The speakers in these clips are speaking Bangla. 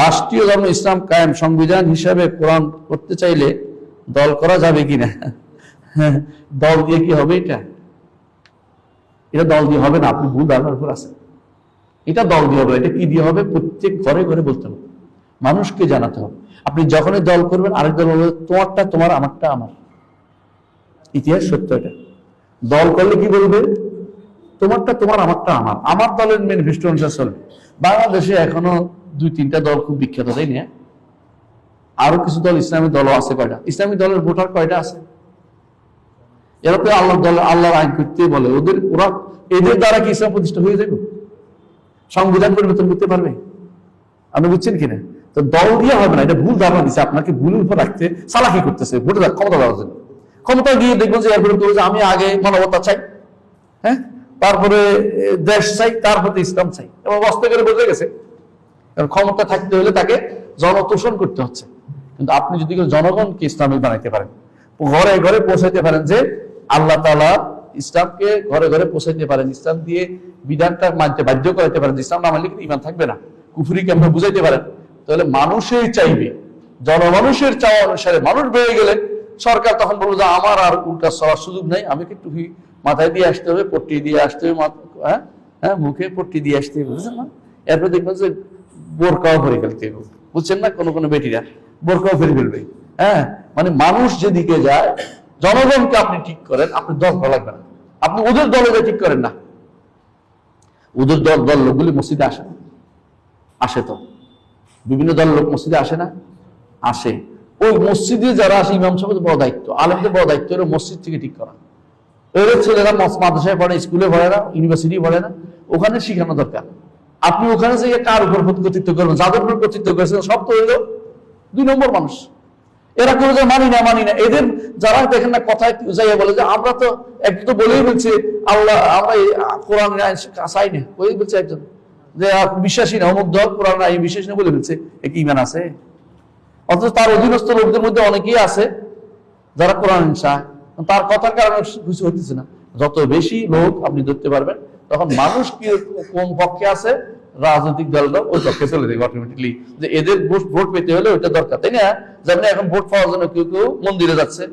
রাষ্ট্রীয় ধর্ম, ইসলাম কায়েম সংবিধান হিসাবে কোরআন করতে চাইলে দল করা যাবে কিনা? দল দিয়ে কি হবে এটা? এটা দল দিয়ে হবে না, আপনি ভুল ধারণার উপর আছেন। এটা দল দিয়ে হবে এটা কি দিয়ে হবে? প্রত্যেক ঘরে ঘরে বলতে হবে। মানুষকে জানাতে হবে। আপনি যখনই দল করবেন, আরেক দল বলবে, তোমারটা তোমার, আমারটা আমার। ইতিহাস সত্য এটা। দল করলে কি বলবে? তোমারটা তোমার, আমারটা আমার। আমার দলের ম্যানিফেস্টো অনুসারে চলবে বাংলাদেশে এখনও দুই তিনটা দল খুব বিখ্যাত, তাই না? আরও কিছু দল, ইসলামী দলও আছে কয়টা? ইসলামী দলের ভোটার কয়টা আছে? এরা তো আল্লাহ দল, আল্লাহর আইন করতে বলে। ওদের, ওরা, এদের দ্বারা কি ইসলাম প্রতিষ্ঠা হয়ে যাবে? সংবিধান পরিবর্তন করতে পারবে? আপনি বুঝছেন কিনা? তো দল দিয়ে হবে না, এটা ভুল ধারণা দিচ্ছে আপনাকে ভুল উপর রাখতে সালাকি করতেছে, ভোটে দেওয়ার ক্ষমতা দেওয়ার জন্য। ক্ষমতা গিয়ে দেখবেন যে এরপরে করবে আমি আগে মানবতা চাই। হ্যাঁ? তারপরে দেশ চাই, তারপরে ইসলাম চাই। এবং বাস্তবে করে বোঝা গেছে। কারণ ক্ষমতা থাকতে হলে তাকে জনতোষণ করতে হচ্ছে। কিন্তু আপনি যদি জনগণকে ইসলামিক বানাইতে পারেন, ঘরে ঘরে পৌঁছাইতে পারেন যে আল্লাহ তালা ইসলামকে ঘরে ঘরে পৌঁছাইতে পারেন, ইসলাম দিয়ে বিধানটা মানতে বাধ্য করাইতে পারেন ইসলাম না মানলে কিন্তু ইমান থাকবে না। কুফুরিকে আপনি বুঝাইতে পারেন। তাহলে মানুষই চাইবে, জনমানুষের চাওয়া অনুসারে মানুষ বেড়ে গেলে সরকার তখন বলব যে আমার আর উল্টা চলার সুযোগ নেই, আমি কি টুপি মাথায় দিয়ে আসতে হবে, পট্টি দিয়ে আসতে হবে হ্যাঁ? হ্যাঁ মুখে পট্টি দিয়ে আসতে হবে বুঝছেন না? এরপর দেখবেন যে বোরকাও ভরে ফেলতে হবে। বুঝছেন না? কোনো কোনো বেটিরা বোরকাও ফেলে ফেলবে। হ্যাঁ? মানে মানুষ যেদিকে যায়, জনগণকে আপনি ঠিক করেন, আপনি দল ভালো লাগবে না আপনি ওদের দলে গিয়ে ঠিক করেন না। ওদের দল দল লোকগুলি মসজিদে আসে না। আসে তো। বিভিন্ন দল লোক মসজিদে আসে না? আসে। ওই মসজিদে যারা আসে, ইমাম সাহেবের বড় দায়িত্ব। আলেমদের বড় দায়িত্ব হলো মসজিদ থেকে ঠিক করা। ওদের ছেলেরা মাদ্রাসায় পড়ে, স্কুলে পড়ে না ইউনিভার্সিটি পড়ে না। ওখানে শিখানো দরকার। আপনি ওখানে যে কার উপর কর্তৃত্ব করবেন? যাদের উপর কর্তৃত্ব করেছেন, সব তো হইল দুই নম্বর মানুষ। এরা করে যে মানি না মানি না। এদের যারা দেখেন না কথায় যাইয়া বলে যে, আমরা তো একটু তো বলেই বলছে, আল্লাহ, আমরা এই কোরআন চাই না। ওই বলছে একজন। যে বিশ্বাসী না, অমুক দল, কোরআন আইন বিশ্বাসী না, বলে বলছে কি ইমান আছে? অথচ তার অধীনস্থ লোকদের মধ্যে অনেকেই আছে, যারা কোরআন চায়। তার কথার কারণে কিছু হইতেছে না। যত বেশি লোক আপনি ধরতে পারবেন তখন মানুষ কি কোন পক্ষে আছে? রাজনৈতিক দলটা ওই পক্ষে চলে যাবে অটোমেটিকলি যে এদের ভোট ভোট পেতে হলে ওইটা দরকার, তাই না? যেমন এখন ভোট পাওয়ার জন্য কেউ কেউ মন্দিরে যাচ্ছে।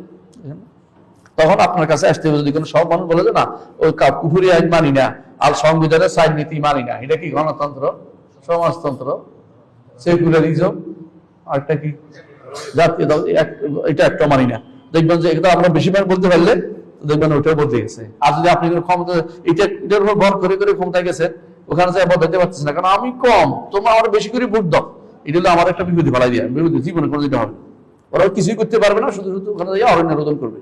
তখন আপনার কাছে আসতে হবে, যদি কোনো সব মানুষ বলে যে, না, ওই কা- কুফুরি আইন মানি না, আর সংবিধানের সাইড নীতি মানি না। এটা কি গণতন্ত্র? সমাজতন্ত্র? সেকুলারিজম? আরেকটা কি? জাতীয় দল এটা একটা মানি না। দেখবেন যে এটা আমরা বেশিরভাগ বলতে পারলে দেখবেন ওইটা বদলে গেছে। আর যদি আপনি ক্ষমতা, এটা, এটার উপর ভর করে করে ক্ষমতায় গেছে, ওখানে যাই বদলাতে পারতেছে না। কারণ আমি কম, তোমরা আমার বেশি করে ভোট দাও। এটা হলো আমার একটা বিপদে ফেলাই দিয়া। বিপদে জীবনে কোনো যেটা হবে ওরা কিছুই করতে পারবে না, শুধু শুধু ওখানে যাই অরণ্য রোদন করবে।